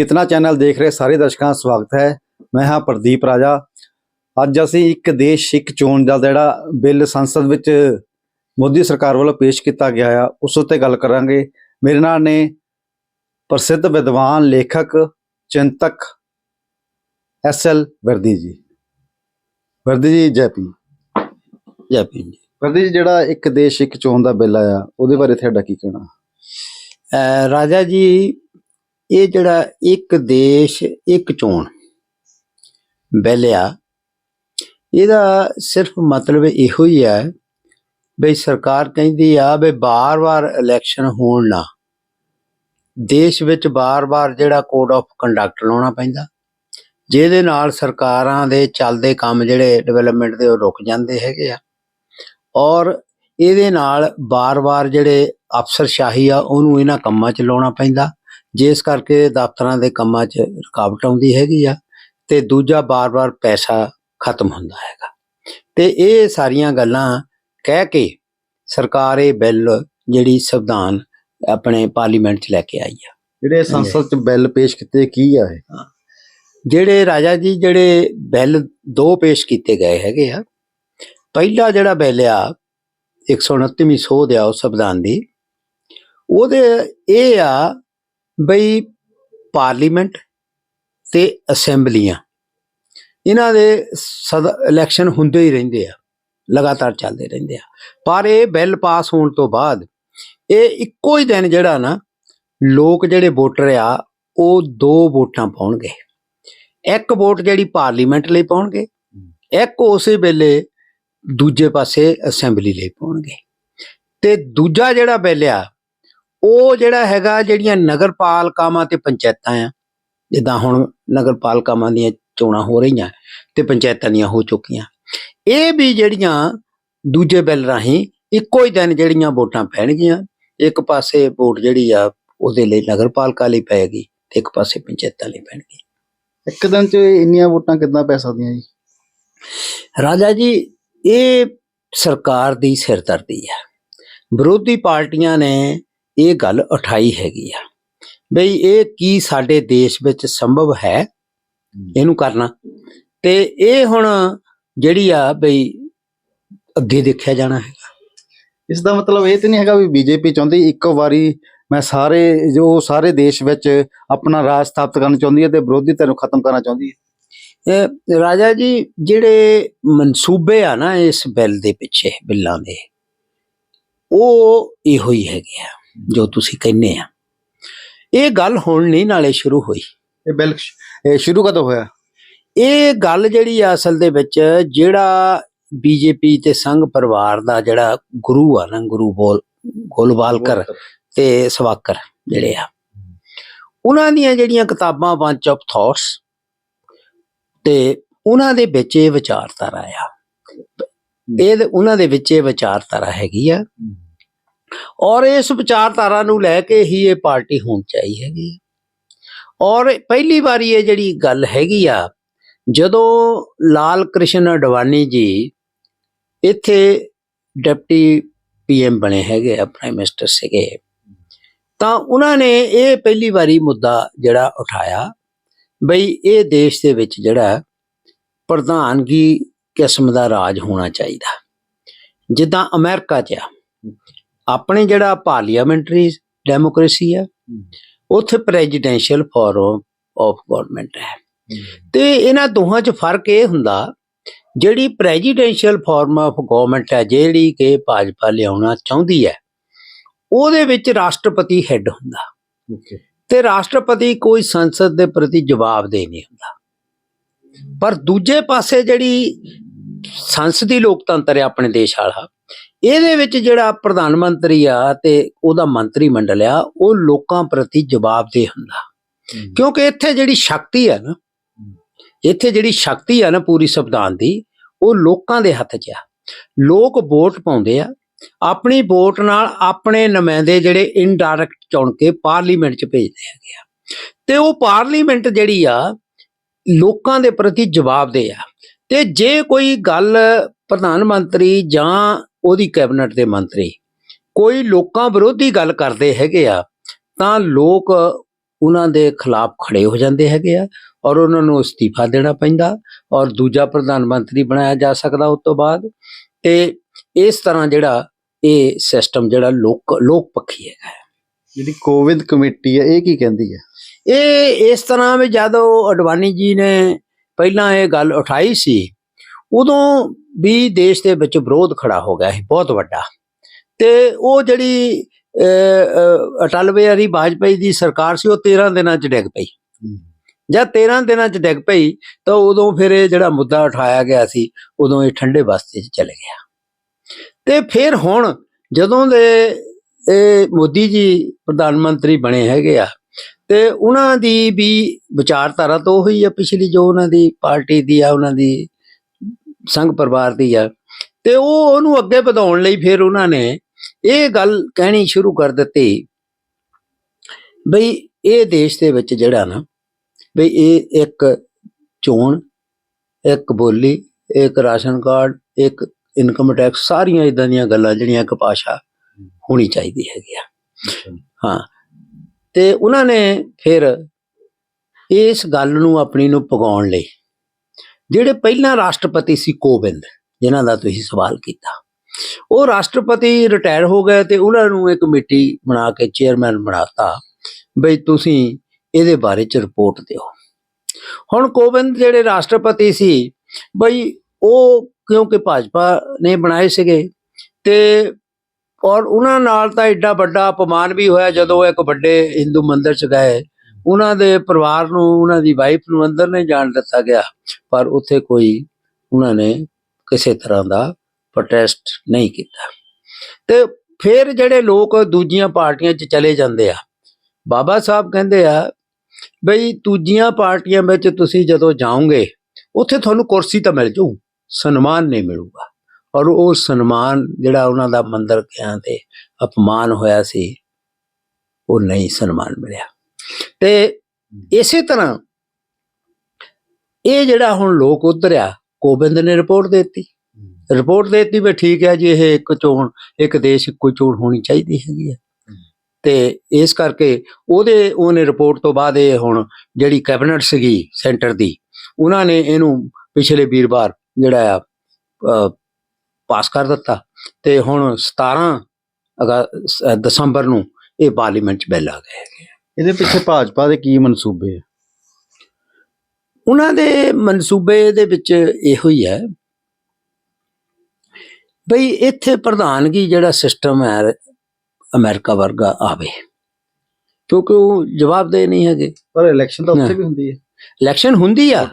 ਕਿਤਨਾ ਚੈਨਲ ਦੇਖ ਰਹੇ ਸਾਰੇ ਦਰਸ਼ਕਾਂ ਦਾ ਸਵਾਗਤ ਹੈ। ਮੈਂ ਹਾਂ ਪ੍ਰਦੀਪ ਰਾਜਾ। ਅੱਜ ਅਸੀਂ ਇੱਕ ਦੇਸ਼ ਇੱਕ ਚੋਣ ਦਾ ਜਿਹੜਾ ਬਿੱਲ ਸੰਸਦ ਵਿੱਚ ਮੋਦੀ ਸਰਕਾਰ ਵੱਲੋਂ ਪੇਸ਼ ਕੀਤਾ ਗਿਆ ਆ ਉਸ ਉੱਤੇ ਗੱਲ ਕਰਾਂਗੇ। ਮੇਰੇ ਨਾਲ ਨੇ ਪ੍ਰਸਿੱਧ ਵਿਦਵਾਨ ਲੇਖਕ ਚਿੰਤਕ ਐਸ ਐਲ ਵਰਦੀ ਜੀ। ਵਰਦੀ ਜੀ ਜੈ ਪੀ ਜੈ ਵਰਦੀ ਜੀ ਜਿਹੜਾ ਇੱਕ ਦੇਸ਼ ਇੱਕ ਚੋਣ ਦਾ ਬਿੱਲ ਆਇਆ ਉਹਦੇ ਬਾਰੇ ਤੁਹਾਡਾ ਕੀ ਕਹਿਣਾ? ਰਾਜਾ ਜੀ ਇਹ ਜਿਹੜਾ ਇੱਕ ਦੇਸ਼, ਇੱਕ ਚੋਣ ਬੈਲਿਆ, ਇਹਦਾ ਸਿਰਫ ਮਤਲਬ ਇਹੋ ਹੀ ਹੈ ਬਈ ਸਰਕਾਰ ਕਹਿੰਦੀ ਆ ਵੀ ਬਾਰ-ਬਾਰ ਇਲੈਕਸ਼ਨ ਹੋਣ ਨਾ। ਦੇਸ਼ ਵਿੱਚ ਬਾਰ-ਬਾਰ ਜਿਹੜਾ ਕੋਡ ਆਫ ਕੰਡਕਟ ਲਾਉਣਾ ਪੈਂਦਾ, ਜਿਹਦੇ ਨਾਲ ਸਰਕਾਰਾਂ ਦੇ ਚੱਲਦੇ ਕੰਮ ਜਿਹੜੇ ਡਿਵੈਲਪਮੈਂਟ ਦੇ ਉਹ ਰੁਕ ਜਾਂਦੇ ਹੈਗੇ ਆ। ਔਰ ਇਹਦੇ ਨਾਲ ਬਾਰ-ਬਾਰ ਜਿਹੜੇ ਅਫਸਰਸ਼ਾਹੀ ਆ, ਉਹਨੂੰ ਇਹਨਾਂ ਕੰਮਾਂ 'ਚ ਲਾਉਣਾ ਪੈਂਦਾ। ਜਿਸ ਕਰਕੇ ਦਫ਼ਤਰਾਂ ਦੇ ਕੰਮਾਂ 'ਚ ਰੁਕਾਵਟ ਆਉਂਦੀ ਹੈਗੀ ਆ ਤੇ ਦੂਜਾ ਬਾਰ-ਬਾਰ ਪੈਸਾ ਖਤਮ ਹੁੰਦਾ ਹੈਗਾ। ਤੇ ਇਹ ਸਾਰੀਆਂ ਗੱਲਾਂ ਕਹਿ ਕੇ ਸਰਕਾਰ ਇਹ ਬਿੱਲ ਜਿਹੜੀ ਸੰਵਿਧਾਨ ਆਪਣੇ ਪਾਰਲੀਮੈਂਟ 'ਚ ਲੈ ਕੇ ਆਈ ਆ। ਜਿਹੜੇ ਸੰਸਦ 'ਚ ਬਿੱਲ ਪੇਸ਼ ਕੀਤੇ ਕੀ ਆ ਇਹ? ਜਿਹੜੇ ਰਾਜਾ ਜੀ ਜਿਹੜੇ ਬਿੱਲ ਦੋ ਪੇਸ਼ ਕੀਤੇ ਗਏ ਹੈਗੇ ਆ ਪਹਿਲਾ ਜਿਹੜਾ ਬਿੱਲ ਆ 129ਵੀਂ ਸੋਧ ਆ ਉਸ ਸੰਵਿਧਾਨ ਦੀ ਉਹਦੇ ਇਹ ਆ ਬਈ ਪਾਰਲੀਮੈਂਟ ਤੇ ਅਸੈਂਬਲੀਆਂ। ਇਹਨਾਂ ਦੇ ਸਦਾ ਇਲੈਕਸ਼ਨ ਹੁੰਦੇ ਹੀ ਰਹਿੰਦੇ ਆ, ਲਗਾਤਾਰ ਚੱਲਦੇ ਰਹਿੰਦੇ ਆ। ਪਰ ਇਹ ਬਿੱਲ ਪਾਸ ਹੋਣ ਤੋਂ ਬਾਅਦ ਇਹ ਇੱਕੋ ਹੀ ਦਿਨ ਜਿਹੜਾ ਨਾ, ਲੋਕ ਜਿਹੜੇ ਵੋਟਰ ਆ, ਉਹ ਦੋ ਵੋਟਾਂ ਪਾਉਣਗੇ। ਇੱਕ ਵੋਟ ਜਿਹੜੀ ਪਾਰਲੀਮੈਂਟ ਲਈ ਪਾਉਣਗੇ, ਇੱਕ ਉਸੇ ਵੇਲੇ ਦੂਜੇ ਪਾਸੇ ਅਸੈਂਬਲੀ ਲਈ ਪਾਉਣਗੇ। ਤੇ ਦੂਜਾ ਜਿਹੜਾ ਬਿੱਲ ਆ ਉਹ ਜਿਹੜਾ ਹੈਗਾ ਜਿਹੜੀਆਂ ਨਗਰਪਾਲਿਕਾਵਾਂ ਤੇ ਪੰਚਾਇਤਾਂ ਆ ਜਿੱਦਾਂ ਹੁਣ ਨਗਰਪਾਲਿਕਾਵਾਂ ਦੀਆਂ ਚੋਣਾਂ ਹੋ ਰਹੀਆਂ ਤੇ ਪੰਚਾਇਤਾਂ ਦੀਆਂ ਹੋ ਚੁੱਕੀਆਂ ਇਹ ਵੀ ਜਿਹੜੀਆਂ ਦੂਜੇ ਬਿੱਲ ਰਾਹੀਂ ਇੱਕੋ ਹੀ ਦਿਨ ਜਿਹੜੀਆਂ ਵੋਟਾਂ ਪੈਣਗੀਆਂ ਇੱਕ ਪਾਸੇ ਵੋਟ ਜਿਹੜੀ ਆ ਉਹਦੇ ਲਈ ਨਗਰਪਾਲਿਕਾ ਲਈ ਪਏਗੀ ਤੇ ਇੱਕ ਪਾਸੇ ਪੰਚਾਇਤਾਂ ਲਈ ਪੈਣਗੀ ਇੱਕ ਦਿਨ 'ਚ ਇੰਨੀਆਂ ਵੋਟਾਂ ਕਿੱਦਾਂ ਪੈ ਸਕਦੀਆਂ ਜੀ? ਰਾਜਾ ਜੀ ਇਹ ਸਰਕਾਰ ਦੀ ਸਿਰਦਰਦੀ ਹੈ ਵਿਰੋਧੀ ਪਾਰਟੀਆਂ ਨੇ ਇਹ ਗੱਲ ਉਠਾਈ ਹੈਗੀ ਆ। ਬਈ ਇਹ ਕੀ ਸਾਡੇ ਦੇਸ਼ ਵਿੱਚ ਸੰਭਵ ਹੈ? ਇਹਨੂੰ ਕਰਨਾ। ਤੇ ਇਹ ਹੁਣ ਜਿਹੜੀ ਆ ਬਈ ਅੱਗੇ ਦੇਖਿਆ ਜਾਣਾ ਹੈ ਇਸ ਦਾ ਮਤਲਬ ਇਹ ਤੇ ਨਹੀਂ ਹੈਗਾ ਵੀ ਬੀਜੇਪੀ ਚਾਹੁੰਦੀ ਇੱਕੋ ਵਾਰੀ ਮੈਂ ਸਾਰੇ ਜੋ ਸਾਰੇ ਦੇਸ਼ ਵਿੱਚ ਆਪਣਾ ਰਾਜ ਸਥਾਪਿਤ ਕਰਨਾ ਚਾਹੁੰਦੀ ਹੈ ਤੇ ਵਿਰੋਧੀ ਧਿਰ ਨੂੰ ਖਤਮ ਕਰਨਾ ਚਾਹੁੰਦੀ ਹੈ। ਇਹ ਰਾਜਾ ਜੀ ਜਿਹੜੇ ਮਨਸੂਬੇ ਆ ਨਾ ਇਸ ਬਿੱਲ ਦੇ ਪਿੱਛੇ ਬਿੱਲਾਂ ਦੇ ਉਹ ਇਹੋ ਹੀ ਹੈਗੇ ਆ। ਜੋ ਤੁਸੀਂ ਕਹਿੰਦੇ ਆ। ਇਹ ਗੱਲ ਹੁਣ ਨਹੀਂ ਨਾਲੇ ਸ਼ੁਰੂ ਹੋਈ। ਇਹ ਬਿੱਲ ਇਹ ਸ਼ੁਰੂ ਕਦੋਂ ਹੋਇਆ? ਇਹ ਗੱਲ ਜਿਹੜੀ ਆ ਅਸਲ ਦੇ ਵਿੱਚ ਜਿਹੜਾ ਬੀਜੇਪੀ ਤੇ ਸੰਘ ਪਰਿਵਾਰ ਦਾ ਜਿਹੜਾ ਗੁਰੂ ਆ ਨਾ ਗੁਰੂ ਬੋਲ ਗੋਲਵਾਲਕਰ ਤੇ ਸਵਾਕਰ ਜਿਹੜੇ ਆ ਉਹਨਾਂ ਦੀਆਂ ਜਿਹੜੀਆਂ ਕਿਤਾਬਾਂ ਬੰਚ ਆਫ ਥਾਟਸ ਤੇ ਉਹਨਾਂ ਦੇ ਵਿੱਚ ਇਹ ਵਿਚਾਰਧਾਰਾ ਆ। ਇਹ ਉਹਨਾਂ ਦੇ ਵਿੱਚ ਇਹ ਵਿਚਾਰਧਾਰਾ ਹੈਗੀ ਆ। ਔਰ ਇਸ ਵਿਚਾਰਧਾਰਾ ਨੂੰ ਲੈ ਕੇ ਹੀ ਇਹ ਪਾਰਟੀ ਹੋਣ ਚਾਹੀ ਹੈਗੀ ਔਰ ਪਹਿਲੀ ਵਾਰੀ ਇਹ ਜਿਹੜੀ ਗੱਲ ਹੈਗੀ ਆ, ਜਦੋਂ ਲਾਲ ਕ੍ਰਿਸ਼ਨ ਅਡਵਾਨੀ ਜੀ ਇੱਥੇ ਡਿਪਟੀ ਪੀਐਮ ਬਣੇ ਹੈਗੇ ਆ, ਪ੍ਰਾਈਮ ਮਿਨਿਸਟਰ ਸੀਗੇ, ਤਾਂ ਉਹਨਾਂ ਨੇ ਇਹ ਪਹਿਲੀ ਵਾਰੀ ਮੁੱਦਾ ਜਿਹੜਾ ਉਠਾਇਆ ਬਈ ਇਹ ਦੇਸ਼ ਦੇ ਵਿੱਚ ਜਿਹੜਾ ਪ੍ਰਧਾਨਗੀ ਕਿਸਮ ਦਾ ਰਾਜ ਹੋਣਾ ਚਾਹੀਦਾ। ਜਿੱਦਾਂ ਅਮਰੀਕਾ 'ਚ ਆ ਆਪਣੇ ਜਿਹੜਾ ਪਾਰਲੀਮੈਂਟਰੀ ਡੈਮੋਕ੍ਰੇਸੀ ਆ ਉੱਥੇ ਪ੍ਰੈਜ਼ੀਡੈਂਸ਼ੀਅਲ ਫਾਰਮ ਆਫ ਗਵਰਨਮੈਂਟ ਹੈ। ਤੇ ਇਹਨਾਂ ਦੋਹਾਂ 'ਚ ਫ਼ਰਕ ਇਹ ਹੁੰਦਾ ਜਿਹੜੀ ਪ੍ਰੈਜ਼ੀਡੈਂਸ਼ੀਅਲ ਫਾਰਮ ਆਫ ਗਵਰਨਮੈਂਟ ਹੈ ਜਿਹੜੀ ਕਿ ਭਾਜਪਾ ਲਿਆਉਣਾ ਚਾਹੁੰਦੀ ਹੈ ਉਹਦੇ ਵਿੱਚ ਰਾਸ਼ਟਰਪਤੀ ਹੈੱਡ ਹੁੰਦਾ। ਤੇ ਰਾਸ਼ਟਰਪਤੀ ਕੋਈ ਸੰਸਦ ਦੇ ਪ੍ਰਤੀ ਜਵਾਬਦੇਹ ਨਹੀਂ ਹੁੰਦਾ। ਪਰ ਦੂਜੇ ਪਾਸੇ ਜਿਹੜੀ ਸੰਸਦੀ ਲੋਕਤੰਤਰ ਹੈ ਆਪਣੇ ਦੇਸ਼ ਵਾਲਾ ਇਹਦੇ ਵਿੱਚ ਜਿਹੜਾ ਪ੍ਰਧਾਨ ਮੰਤਰੀ ਆ ਤੇ ਉਹਦਾ ਮੰਤਰੀ ਮੰਡਲ ਆ ਉਹ ਲੋਕਾਂ ਪ੍ਰਤੀ ਜਵਾਬਦੇਹ ਹੁੰਦਾ। ਕਿਉਂਕਿ ਇੱਥੇ ਜਿਹੜੀ ਸ਼ਕਤੀ ਹੈ ਨਾ ਇੱਥੇ ਜਿਹੜੀ ਸ਼ਕਤੀ ਹੈ ਨਾ ਪੂਰੀ ਸੰਵਿਧਾਨ ਦੀ ਉਹ ਲੋਕਾਂ ਦੇ ਹੱਥ 'ਚ ਆ। ਲੋਕ ਵੋਟ ਪਾਉਂਦੇ ਆ ਆਪਣੀ ਵੋਟ ਨਾਲ ਆਪਣੇ ਨੁਮਾਇੰਦੇ ਜਿਹੜੇ ਇਨਡਾਇਰੈਕਟ ਚੁਣ ਕੇ ਪਾਰਲੀਮੈਂਟ 'ਚ ਭੇਜਦੇ ਹੈਗੇ ਆ। ਤੇ ਉਹ ਪਾਰਲੀਮੈਂਟ ਜਿਹੜੀ ਆ ਲੋਕਾਂ ਦੇ ਪ੍ਰਤੀ ਜਵਾਬਦੇਹ ਆ। ਤੇ ਜੇ ਕੋਈ ਗੱਲ ਪ੍ਰਧਾਨ ਮੰਤਰੀ ਜਾਂ ਉਹਦੀ ਕੈਬਨਿਟ ਦੇ ਮੰਤਰੀ। ਕੋਈ ਲੋਕਾਂ ਵਿਰੋਧੀ ਗੱਲ ਕਰਦੇ ਹੈਗੇ ਆ ਤਾਂ ਲੋਕ ਉਹਨਾਂ ਦੇ ਖਿਲਾਫ ਖੜੇ ਹੋ ਜਾਂਦੇ ਹੈਗੇ ਆ ਔਰ ਉਹਨਾਂ ਨੂੰ ਅਸਤੀਫਾ ਦੇਣਾ ਪੈਂਦਾ ਔਰ ਦੂਜਾ ਪ੍ਰਧਾਨ ਮੰਤਰੀ ਬਣਾਇਆ ਜਾ ਸਕਦਾ ਉਸ ਤੋਂ ਬਾਅਦ। ਤੇ ਇਸ ਤਰ੍ਹਾਂ ਜਿਹੜਾ ਇਹ ਸਿਸਟਮ ਜਿਹੜਾ ਲੋਕ ਲੋਕ ਪੱਖੀ ਹੈਗਾ ਜਿਹੜੀ ਕੋਵਿਡ ਕਮੇਟੀ ਹੈ ਇਹ ਕੀ ਕਹਿੰਦੀ ਹੈ? ਇਹ ਇਸ ਤਰ੍ਹਾਂ ਵੀ ਜਦੋਂ ਅਡਵਾਨੀ ਜੀ ਨੇ ਪਹਿਲਾਂ ਇਹ ਗੱਲ ਉਠਾਈ ਸੀ ਉਦੋਂ ਵੀ ਦੇਸ਼ ਦੇ ਵਿੱਚ ਵਿਰੋਧ ਖੜਾ ਹੋ ਗਿਆ ਸੀ, ਬਹੁਤ ਵੱਡਾ। ਤੇ ਉਹ ਜਿਹੜੀ ਅਟਲ ਬਿਹਾਰੀ ਵਾਜਪਾਈ ਦੀ ਸਰਕਾਰ ਸੀ, ਉਹ 13 ਦਿਨਾਂ ਚ ਡਿੱਗ ਪਈ। ਜਦ 13 ਦਿਨਾਂ ਚ ਡਿੱਗ ਪਈ, ਤਾਂ ਉਦੋਂ ਫਿਰ ਇਹ ਜਿਹੜਾ ਮੁੱਦਾ ਉਠਾਇਆ ਗਿਆ ਸੀ, ਉਦੋਂ ਇਹ ਠੰਡੇ ਵਾਸਤੇ ਚ ਚਲੇ ਗਿਆ। ਤੇ ਫਿਰ ਹੁਣ ਜਦੋਂ ਦੇ ਇਹ ਮੋਦੀ ਜੀ ਪ੍ਰਧਾਨ ਮੰਤਰੀ ਬਣੇ ਹੈਗੇ ਆ, ਤੇ ਉਹਨਾਂ ਦੀ ਵੀ ਵਿਚਾਰਧਾਰਾ ਤੋਂ ਉਹੀ ਆ ਪਿਛਲੀ, ਜੋ ਉਹਨਾਂ ਦੀ ਪਾਰਟੀ ਦੀ ਆ, ਉਹਨਾਂ ਦੀ ਸੰਘ ਪਰਿਵਾਰ ਦੀ ਆ ਤੇ ਉਹ ਉਹਨੂੰ ਅੱਗੇ ਵਧਾਉਣ ਲਈ ਫਿਰ ਉਹਨਾਂ ਨੇ ਇਹ ਗੱਲ ਕਹਿਣੀ ਸ਼ੁਰੂ ਕਰ ਦਿੱਤੀ ਬਈ ਇਹ ਦੇਸ਼ ਦੇ ਵਿੱਚ ਜਿਹੜਾ ਨਾ ਬਈ ਇਹ ਇੱਕ ਚੋਣ ਇੱਕ ਬੋਲੀ ਇੱਕ ਰਾਸ਼ਨ ਕਾਰਡ ਇੱਕ ਇਨਕਮ ਟੈਕਸ ਸਾਰੀਆਂ ਇਦਾਂ ਦੀਆਂ ਗੱਲਾਂ ਜਿਹੜੀਆਂ ਇੱਕ ਭਾਸ਼ਾ ਹੋਣੀ ਚਾਹੀਦੀ ਹੈਗੀ ਆ। ਹਾਂ ਤੇ ਉਹਨਾਂ ਨੇ ਫਿਰ ਇਸ ਗੱਲ ਨੂੰ ਆਪਣੀ ਨੂੰ ਪਗਾਉਣ ਲਈ ਜਿਹੜੇ ਪਹਿਲਾਂ ਰਾਸ਼ਟਰਪਤੀ ਸੀ ਕੋਵਿੰਦ, ਜਿਨ੍ਹਾਂ ਦਾ ਤੁਸੀਂ ਸਵਾਲ ਕੀਤਾ। ਉਹ ਰਾਸ਼ਟਰਪਤੀ ਰਿਟਾਇਰ ਹੋ ਗਏ ਤੇ ਉਹਨਾਂ ਨੂੰ ਇੱਕ ਕਮੇਟੀ ਬਣਾ ਕੇ ਚੇਅਰਮੈਨ ਬਣਾਤਾ ਬਈ ਤੁਸੀਂ ਇਹਦੇ ਬਾਰੇ ਚ ਰਿਪੋਰਟ ਦਿਓ। ਹੁਣ ਕੋਵਿੰਦ ਜਿਹੜੇ ਰਾਸ਼ਟਰਪਤੀ ਸੀ, ਬਈ ਉਹ ਕਿਉਂਕਿ ਭਾਜਪਾ ਨੇ ਬਣਾਏ ਸੀਗੇ ਤੇ ਔਰ ਉਹਨਾਂ ਨਾਲ ਤਾਂ ਐਡਾ ਵੱਡਾ ਅਪਮਾਨ ਵੀ ਹੋਇਆ ਜਦੋਂ ਇੱਕ ਵੱਡੇ ਹਿੰਦੂ ਮੰਦਿਰ ਚ ਗਏ ਉਹਨਾਂ ਦੇ ਪਰਿਵਾਰ ਨੂੰ, ਉਹਨਾਂ ਦੀ ਵਾਈਫ ਨੂੰ ਅੰਦਰ ਨਹੀਂ ਜਾਣ ਦਿੱਤਾ ਗਿਆ, ਪਰ ਉੱਥੇ ਕੋਈ ਉਹਨਾਂ ਨੇ ਕਿਸੇ ਤਰ੍ਹਾਂ ਦਾ ਪ੍ਰੋਟੈਸਟ ਨਹੀਂ ਕੀਤਾ। ਤੇ ਫਿਰ ਜਿਹੜੇ ਲੋਕ ਦੂਜੀਆਂ ਪਾਰਟੀਆਂ 'ਚ ਚਲੇ ਜਾਂਦੇ ਆ, ਬਾਬਾ ਸਾਹਿਬ ਕਹਿੰਦੇ ਆ, ਬਈ ਦੂਜੀਆਂ ਪਾਰਟੀਆਂ ਵਿੱਚ ਤੁਸੀਂ ਜਦੋਂ ਜਾਓਗੇ, ਉੱਥੇ ਤੁਹਾਨੂੰ ਕੁਰਸੀ ਤਾਂ ਮਿਲ ਜੂ, ਸਨਮਾਨ ਨਹੀਂ ਮਿਲੂਗਾ। ਔਰ ਉਹ ਸਨਮਾਨ ਜਿਹੜਾ ਉਹਨਾਂ ਦਾ ਮੰਦਰ ਗਿਆ ਤੇ ਅਪਮਾਨ ਹੋਇਆ ਸੀ, ਉਹ ਨਹੀਂ ਸਨਮਾਨ ਮਿਲਿਆ। ਤੇ ਇਸੇ ਤਰ੍ਹਾਂ ਇਹ ਜਿਹੜਾ ਹੁਣ ਲੋਕ ਉਤਰਿਆ ਕੋਬਿੰਦ ਨੇ ਰਿਪੋਰਟ ਦਿੱਤੀ। ਰਿਪੋਰਟ ਦਿੱਤੀ ਵੀ ਠੀਕ ਹੈ ਜੀ, ਇਹ ਇੱਕ ਚੋਣ, ਇੱਕ ਦੇਸ਼ ਇੱਕੋ ਚੋਣ ਹੋਣੀ ਚਾਹੀਦੀ ਹੈਗੀ ਹੈ। ਤੇ ਇਸ ਕਰਕੇ ਉਹਦੇ, ਉਹਨੇ ਰਿਪੋਰਟ ਤੋਂ ਬਾਅਦ ਇਹ ਹੁਣ ਜਿਹੜੀ ਕੈਬਨਿਟ ਸੀਗੀ ਸੈਂਟਰ ਦੀ, ਉਹਨਾਂ ਨੇ ਇਹਨੂੰ ਪਿਛਲੇ ਵੀਰਵਾਰ ਜਿਹੜਾ ਆ ਪਾਸ ਕਰ ਦਿੱਤਾ। ਤੇ ਹੁਣ 17 ਅਗਾ- ਦਸੰਬਰ ਨੂੰ ਇਹ ਪਾਰਲੀਮੈਂਟ 'ਚ ਬਿੱਲ ਆ ਗਏ ਹੈਗੇ ਇਹਦੇ ਪਿੱਛੇ ਭਾਜਪਾ ਦੇ ਕੀ ਮਨਸੂਬੇ ਹੈ ਉਹਨਾਂ ਦੇ ਮਨਸੂਬੇ ਦੇ ਵਿੱਚ ਇਹੋ ਹੀ ਹੈ ਬਈ ਇੱਥੇ ਪ੍ਰਧਾਨਗੀ ਜਿਹੜਾ ਸਿਸਟਮ ਹੈ ਅਮਰੀਕਾ ਵਰਗਾ ਆਵੇ। ਕਿਉਂਕਿ ਉਹ ਜਵਾਬਦੇਹ ਨਹੀਂ ਹੈਗੇ। ਪਰ ਇਲੈਕਸ਼ਨ ਤਾਂ ਉੱਥੇ। ਵੀ ਹੁੰਦੀ ਹੈ। ਇਲੈਕਸ਼ਨ ਹੁੰਦੀ ਆ।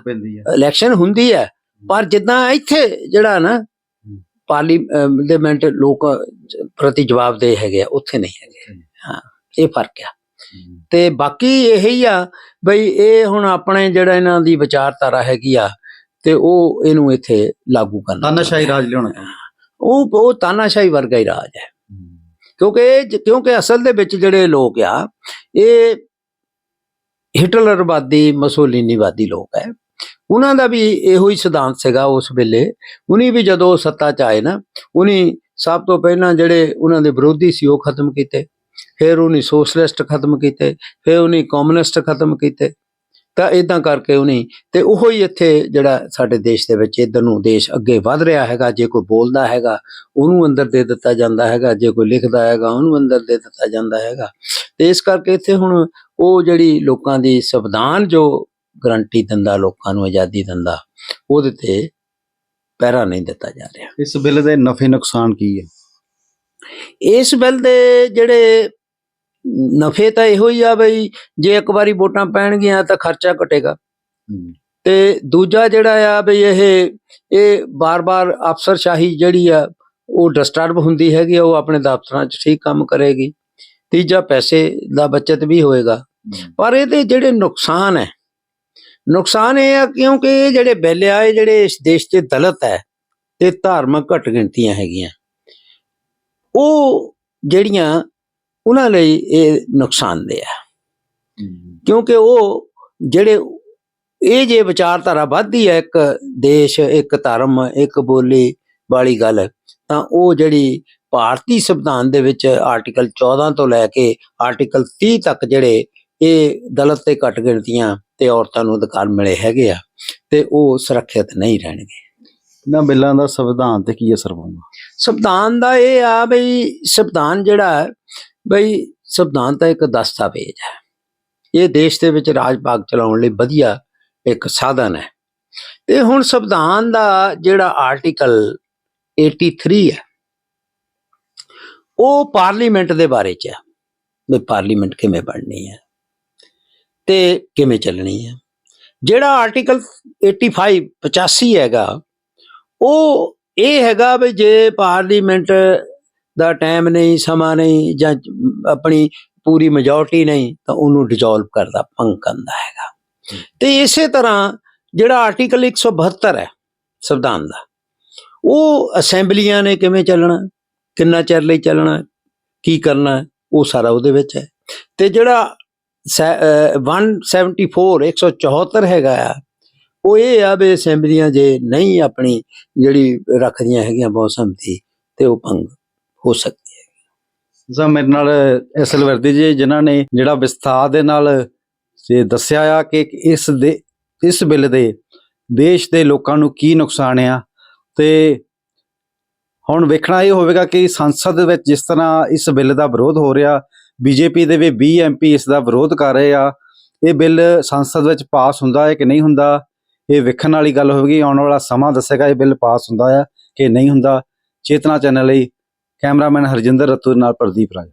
ਇਲੈਕਸ਼ਨ ਹੁੰਦੀ ਹੈ ਪਰ ਜਿੱਦਾਂ ਇੱਥੇ ਜਿਹੜਾ ਨਾ ਪਾਰਲੀਮੈਂਟ ਲੋਕ ਪ੍ਰਤੀ ਜਵਾਬਦੇਹ ਹੈਗੇ ਆ ਉੱਥੇ ਨਹੀਂ ਹੈਗੇ। ਹਾਂ ਇਹ ਫ਼ਰਕ ਆ। ਤੇ ਬਾਕੀ ਇਹ ਆ ਬਈ ਇਹ ਹੁਣ ਆਪਣੇ ਜਿਹੜਾ ਇਹਨਾਂ ਦੀ ਵਿਚਾਰਧਾਰਾ ਹੈਗੀ ਆ ਤੇ ਉਹ ਇਹਨੂੰ ਇੱਥੇ ਲਾਗੂ ਕਰਨਾ ਤਾਨਾਸ਼ਾਹੀ ਰਾਜ ਲਿਆਉਣਾ। ਉਹ ਉਹ ਤਾਨਾਸ਼ਾਹੀ ਵਰਗਾ ਹੀ ਰਾਜ ਹੈ। ਕਿਉਂਕਿ ਕਿਉਂਕਿ ਅਸਲ ਦੇ ਵਿੱਚ ਜਿਹੜੇ ਲੋਕ ਆ ਇਹ ਹਿਟਲਰਵਾਦੀ ਮਸੋਲੀਨੀਵਾਦੀ ਲੋਕ ਹੈ। ਉਹਨਾਂ ਦਾ ਵੀ ਇਹੋ ਹੀ ਸਿਧਾਂਤ ਸੀਗਾ ਉਸ ਵੇਲੇ। ਉਨੀ ਵੀ ਜਦੋਂ ਸੱਤਾ 'ਚ ਆਏ ਨਾ ਉਨੀ ਸਭ ਤੋਂ ਪਹਿਲਾਂ ਜਿਹੜੇ ਉਹਨਾਂ ਦੇ ਵਿਰੋਧੀ ਸੀ ਉਹ ਖਤਮ ਕੀਤੇ। ਫਿਰ ਉਹਨੇ ਸੋਸ਼ਲਿਸਟ ਖਤਮ ਕੀਤੇ, ਫਿਰ ਉਹਨੇ ਕਮਿਊਨਿਸਟ ਖਤਮ ਕੀਤੇ। ਤਾਂ ਇਦਾਂ ਕਰਕੇ ਉਹਨੇ, ਤੇ ਉਹੋ ਹੀ ਇੱਥੇ ਜਿਹੜਾ ਸਾਡੇ ਦੇਸ਼ ਦੇ ਵਿੱਚ ਇਧਰ ਨੂੰ ਦੇਸ਼ ਅੱਗੇ ਵਧ ਰਿਹਾ ਹੈਗਾ, ਜੇ ਕੋਈ ਬੋਲਦਾ ਹੈਗਾ, ਉਹਨੂੰ ਅੰਦਰ ਦੇ ਦਿੱਤਾ ਜਾਂਦਾ ਹੈਗਾ, ਜੇ ਕੋਈ ਲਿਖਦਾ ਹੈਗਾ, ਉਹਨੂੰ ਅੰਦਰ ਦੇ ਦਿੱਤਾ ਜਾਂਦਾ ਹੈਗਾ। ਤੇ ਇਸ ਕਰਕੇ ਇੱਥੇ ਹੁਣ ਉਹ ਜਿਹੜੀ ਲੋਕਾਂ ਦੀ ਸੰਵਿਧਾਨ ਜੋ ਗਰੰਟੀ ਦਿੰਦਾ, ਲੋਕਾਂ ਨੂੰ ਆਜ਼ਾਦੀ ਦਿੰਦਾ, ਉਹਦੇ ਤੇ ਪਹਿਰਾ ਨਹੀਂ ਦਿੱਤਾ ਜਾ ਰਿਹਾ। ਇਸ ਬਿੱਲ ਦੇ ਨਫੇ ਨੁਕਸਾਨ ਕੀ ਹੈ? ਇਸ ਬਿੱਲ ਦੇ ਜਿਹੜੇ ਨਫੇ ਤਾਂ ਇਹੋ ਹੀ ਆ ਬਈ ਜੇ ਇੱਕ ਵਾਰੀ ਵੋਟਾਂ ਪੈਣਗੀਆਂ ਤਾਂ ਖਰਚਾ ਘਟੇਗਾ। ਤੇ ਦੂਜਾ ਜਿਹੜਾ ਆ ਬਈ ਇਹ ਇਹ ਬਾਰ-ਬਾਰ ਅਫਸਰਸ਼ਾਹੀ ਜਿਹੜੀ ਆ ਉਹ ਡਿਸਟਰਬ ਹੁੰਦੀ ਹੈਗੀ ਉਹ ਆਪਣੇ ਦਫ਼ਤਰਾਂ 'ਚ ਠੀਕ ਕੰਮ ਕਰੇਗੀ। ਤੀਜਾ ਪੈਸੇ ਦਾ ਬਚਤ ਵੀ ਹੋਏਗਾ। ਪਰ ਇਹਦੇ ਜਿਹੜੇ ਨੁਕਸਾਨ ਹੈ ਨੁਕਸਾਨ ਇਹ ਆ ਕਿਉਂਕਿ ਇਹ ਜਿਹੜੇ ਬਿੱਲ ਆ ਇਹ ਜਿਹੜੇ ਇਸ ਦੇਸ਼ 'ਚ ਦਲਿਤ ਹੈ ਤੇ ਧਾਰਮਿਕ ਘੱਟ ਗਿਣਤੀਆਂ ਹੈਗੀਆਂ। ਉਹ ਜਿਹੜੀਆਂ ਉਹਨਾਂ ਲਈ ਇਹ ਨੁਕਸਾਨਦੇਹ ਹੈ। ਕਿਉਂਕਿ ਉਹ ਜਿਹੜੇ ਇਹ ਜੇ ਵਿਚਾਰਧਾਰਾ ਵੱਧਦੀ ਹੈ ਇੱਕ ਦੇਸ਼ ਇੱਕ ਧਰਮ ਇੱਕ ਬੋਲੀ ਵਾਲੀ ਗੱਲ ਤਾਂ ਉਹ ਜਿਹੜੀ ਭਾਰਤੀ ਸੰਵਿਧਾਨ ਦੇ ਵਿੱਚ ਆਰਟੀਕਲ 14 ਤੋਂ ਲੈ ਕੇ ਆਰਟੀਕਲ 30 ਤੱਕ ਜਿਹੜੇ ਇਹ ਦਲਿਤ ਤੇ ਘੱਟ ਗਿਣਤੀਆਂ ਤੇ ਔਰਤਾਂ ਨੂੰ ਅਧਿਕਾਰ ਮਿਲੇ ਹੈਗੇ ਆ ਤੇ ਉਹ ਸੁਰੱਖਿਅਤ ਨਹੀਂ ਰਹਿਣਗੇ। ਇਹਨਾਂ ਬਿੱਲਾਂ ਦਾ ਸੰਵਿਧਾਨ ਤੇ ਕੀ ਅਸਰ ਪਊਗਾ ਸੰਵਿਧਾਨ ਦਾ ਇਹ ਆ ਬਈ ਸੰਵਿਧਾਨ ਜਿਹੜਾ ਹੈ, ਬਈ ਸੰਵਿਧਾਨ ਤਾਂ ਇੱਕ ਦਸਤਾਵੇਜ਼ ਹੈ। ਇਹ ਦੇਸ਼ ਦੇ ਵਿੱਚ ਰਾਜ ਭਾਗ ਚਲਾਉਣ ਲਈ ਵਧੀਆ ਇੱਕ ਸਾਧਨ ਹੈ। ਤੇ ਹੁਣ ਸੰਵਿਧਾਨ ਦਾ ਜਿਹੜਾ ਆਰਟੀਕਲ 83 ਹੈ, ਉਹ ਪਾਰਲੀਮੈਂਟ ਦੇ ਬਾਰੇ ਚ ਹੈ। ਵੀ ਪਾਰਲੀਮੈਂਟ ਕਿਵੇਂ ਬਣਨੀ ਹੈ ਤੇ ਕਿਵੇਂ ਚੱਲਣੀ ਹੈ। ਜਿਹੜਾ ਆਰਟੀਕਲ 85 85 ਹੈਗਾ ਉਹ ਇਹ ਹੈਗਾ ਵੀ ਜੇ ਪਾਰਲੀਮੈਂਟ ਦਾ ਟਾਈਮ ਨਹੀਂ, ਸਮਾਂ ਨਹੀਂ ਜਾਂ ਆਪਣੀ ਪੂਰੀ ਮੈਜੋਰਟੀ ਨਹੀਂ, ਤਾਂ ਉਹਨੂੰ ਡਿਸੋਲਵ ਕਰਦਾ, ਭੰਗ ਕਰਦਾ ਹੈਗਾ। ਤੇ ਇਸੇ ਤਰ੍ਹਾਂ ਜਿਹੜਾ ਆਰਟੀਕਲ 172 ਹੈ ਸੰਵਿਧਾਨ ਦਾ, ਉਹ ਅਸੈਂਬਲੀਆਂ ਨੇ ਕਿਵੇਂ ਚੱਲਣਾ, ਕਿੰਨਾ ਚਿਰ ਲਈ ਚੱਲਣਾ, ਕੀ ਕਰਨਾ, ਉਹ ਸਾਰਾ ਉਹਦੇ ਵਿੱਚ ਹੈ। ਤੇ ਜਿਹੜਾ ਸੈ- ਅਹ 174 174 ਹੈਗਾ ਆ ਉਹ ਇਹ ਆ ਵੀ ਅਸੈਂਬਲੀਆਂ ਜੇ ਨਹੀਂ ਆਪਣੀ ਜਿਹੜੀ ਰੱਖਦੀਆਂ ਹੈਗੀਆਂ ਬਹੁਤ ਸੰਮਤੀ ਤੇ ਉਹ ਭੰਗ ਹੋ ਸਕਦੀ ਹੈ। ਸਰ, ਮੇਰੇ ਨਾਲ ਅਸਲ ਵਰਦੀ ਜੀ, ਜਿਨ੍ਹਾਂ ਨੇ ਜਿਹੜਾ ਵਿਸਥਾਰ ਦੇ ਨਾਲ ਇਹ ਦੱਸਿਆ ਆ ਕਿ ਇਸ ਦੇ, ਇਸ ਬਿੱਲ ਦੇ ਦੇਸ਼ ਦੇ ਲੋਕਾਂ ਨੂੰ ਕੀ ਨੁਕਸਾਨ ਆ ਤੇ ਹੁਣ ਵੇਖਣਾ ਇਹ ਹੋਵੇਗਾ ਕਿ ਸੰਸਦ ਵਿੱਚ ਜਿਸ ਤਰ੍ਹਾਂ ਇਸ ਬਿੱਲ ਦਾ ਵਿਰੋਧ ਹੋ ਰਿਹਾ, ਬੀਜੇਪੀ ਦੇ ਵੀ 20 ਐਮਪੀ ਇਸ ਦਾ ਵਿਰੋਧ ਕਰ ਰਹੇ ਆ, ਇਹ ਬਿੱਲ ਸੰਸਦ ਵਿੱਚ ਪਾਸ ਹੁੰਦਾ ਹੈ ਕਿ ਨਹੀਂ ਹੁੰਦਾ? ਇਹ ਵੇਖਣ ਵਾਲੀ ਗੱਲ ਹੋਵੇਗੀ, ਆਉਣ ਵਾਲਾ ਸਮਾਂ ਦੱਸੇਗਾ, ਇਹ ਬਿੱਲ ਪਾਸ ਹੁੰਦਾ ਆ ਕਿ ਨਹੀਂ ਹੁੰਦਾ। ਚੇਤਨਾ ਚੈਨਲ ਲਈ ਕੈਮਰਾਮੈਨ ਹਰਜਿੰਦਰ ਰਤੂ ਨਾਲ ਪ੍ਰਦੀਪ ਰਾਜ।